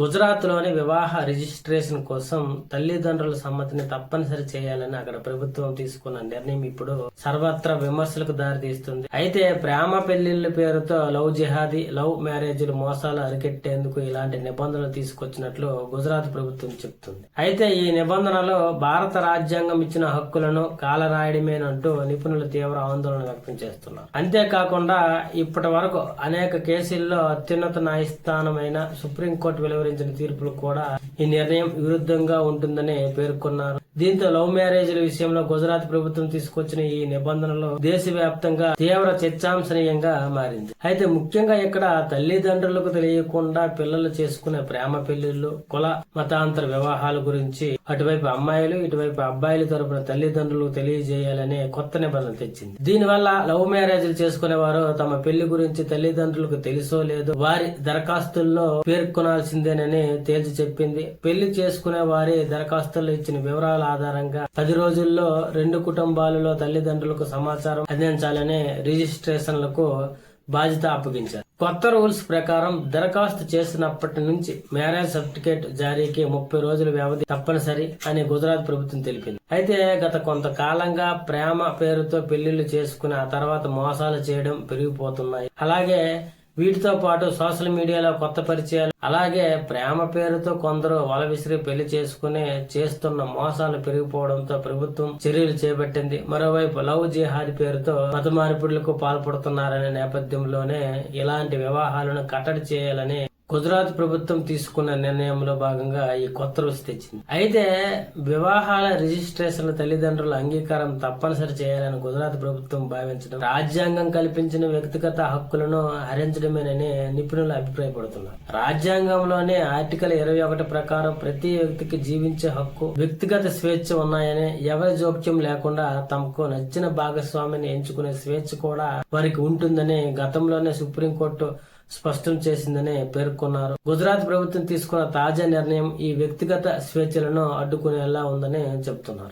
గుజరాత్లోని వివాహ రిజిస్ట్రేషన్ కోసం తల్లిదండ్రుల సమ్మతిని తప్పనిసరి చేయాలని అక్కడ ప్రభుత్వం తీసుకున్న నిర్ణయం ఇప్పుడు సర్వత్రా విమర్శలకు దారితీస్తుంది. అయితే ప్రేమ పెళ్ళిళ్ళ పేరుతో లవ్ జిహాదీ లవ్ మ్యారేజ్లు మోసాలు అరికెట్టేందుకు ఇలాంటి నిబంధనలు తీసుకొచ్చినట్లు గుజరాత్ ప్రభుత్వం చెప్తుంది. అయితే ఈ నిబంధనలో భారత రాజ్యాంగం ఇచ్చిన హక్కులను కాలరాయడమేనంటూ నిపుణులు తీవ్ర ఆందోళన వ్యక్తం చేస్తున్నారు. అంతేకాకుండా ఇప్పటి వరకు అనేక కేసుల్లో అత్యున్నత న్యాయస్థానమైన సుప్రీంకోర్టు వెలువరించిన తీర్పులు కూడా ఈ నిర్ణయం విరుద్ధంగా ఉంటుందని పేర్కొన్నారు. దీంతో లవ్ మ్యారేజ్ల విషయంలో గుజరాత్ ప్రభుత్వం తీసుకొచ్చిన ఈ నిబంధనలు దేశవ్యాప్తంగా తీవ్ర చర్చాంశనీయంగా మారింది. అయితే ముఖ్యంగా ఇక్కడ తల్లిదండ్రులకు తెలియకుండా పిల్లలు చేసుకునే ప్రేమ పెళ్ళిళ్ళు కుల మతాంతర వివాహాల గురించి అటువైపు అమ్మాయిలు ఇటువైపు అబ్బాయిల తరపున తల్లిదండ్రులకు తెలియజేయాలనే కొత్త నిబంధన తెచ్చింది. దీనివల్ల లవ్ మ్యారేజ్లు చేసుకునే వారు తమ పెళ్ళి గురించి తల్లిదండ్రులకు తెలుసో లేదో వారి దరఖాస్తుల్లో పేర్కొనాల్సిందేనని తేల్చి చెప్పింది. పెళ్ళి చేసుకునే వారి దరఖాస్తుల్లో ఇచ్చిన వివరాల ఆధారంగా పది రోజుల్లో రెండు కుటుంబాలలో తల్లిదండ్రులకు సమాచారం అందించాలనే రిజిస్ట్రేషన్లకు బాధ్యత అప్పగించారు. కొత్త రూల్స్ ప్రకారం దరఖాస్తు చేసినప్పటి నుంచి మ్యారేజ్ సర్టిఫికేట్ జారీకి ముప్పై రోజుల వ్యవధి తప్పనిసరి అని గుజరాత్ ప్రభుత్వం తెలిపింది. అయితే గత కొంతకాలంగా ప్రేమ పేరుతో పెళ్ళిళ్ళు చేసుకుని ఆ తర్వాత మోసాలు చేయడం పెరిగిపోతున్నాయి. అలాగే వీటితో పాటు సోషల్ మీడియాలో కొత్త పరిచయాలు అలాగే ప్రేమ పేరుతో కొందరు వల విసిరి పెళ్ళి చేసుకుని చేస్తున్న మోసాలు పెరిగిపోవడంతో ప్రభుత్వం చర్యలు చేపట్టింది. మరోవైపు లవ్ జిహాద్ పేరుతో మత మార్పిడులకు పాల్పడుతున్నారనే నేపథ్యంలోనే ఇలాంటి వివాహాలను కట్టడి చేయాలని గుజరాత్ ప్రభుత్వం తీసుకున్న నిర్ణయంలో భాగంగా ఈ కొత్త రూల్స్ తెచ్చింది. అయితే వివాహాల రిజిస్ట్రేషన్ తల్లిదండ్రుల అంగీకారం తప్పనిసరి చేయాలని గుజరాత్ ప్రభుత్వం భావించడం రాజ్యాంగం కల్పించిన వ్యక్తిగత హక్కులను హరించడమేనని నిపుణులు అభిప్రాయపడుతున్నారు. రాజ్యాంగంలోనే ఆర్టికల్ ఇరవై ఒకటి ప్రకారం ప్రతి వ్యక్తికి జీవించే హక్కు వ్యక్తిగత స్వేచ్ఛ ఉన్నాయని ఎవరి జోక్యం లేకుండా తమకు నచ్చిన భాగస్వామిని ఎంచుకునే స్వేచ్ఛ కూడా వారికి ఉంటుందని గతంలోనే సుప్రీంకోర్టు స్పష్టం చేసిందని పేర్కొన్నారు. గుజరాత్ ప్రభుత్వం తీసుకున్న తాజా నిర్ణయం ఈ వ్యక్తిగత స్వేచ్ఛలను అడ్డుకునేలా ఉందని చెబుతున్నారు